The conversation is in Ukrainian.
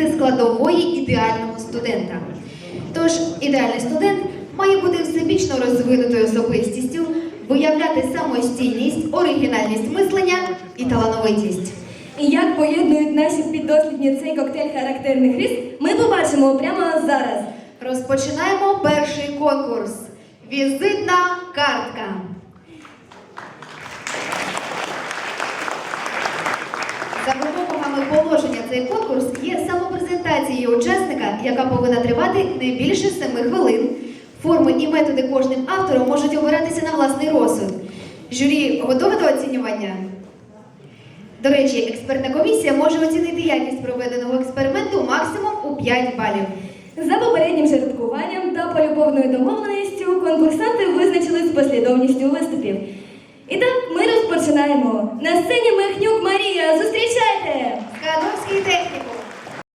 знайти складової ідеального студента. Тож ідеальний студент має бути всебічно розвинутою особистістю, виявляти самостійність, оригінальність мислення і талановитість. І як поєднують наші піддослідні цей коктейль характерних рис, ми побачимо прямо зараз. Розпочинаємо перший конкурс. Візитна картка. За вимогами положення учасника, яка повинна тривати не більше 7 хвилин. Форми і методи кожним автором можуть обиратися на власний розсуд. Журі готове до оцінювання? До речі, експертна комісія може оцінити якість проведеного експерименту максимум у 5 балів. За попереднім жеребкуванням та полюбовною домовленістю конкурсанти визначились з послідовністю виступів. І так ми розпочинаємо. На сцені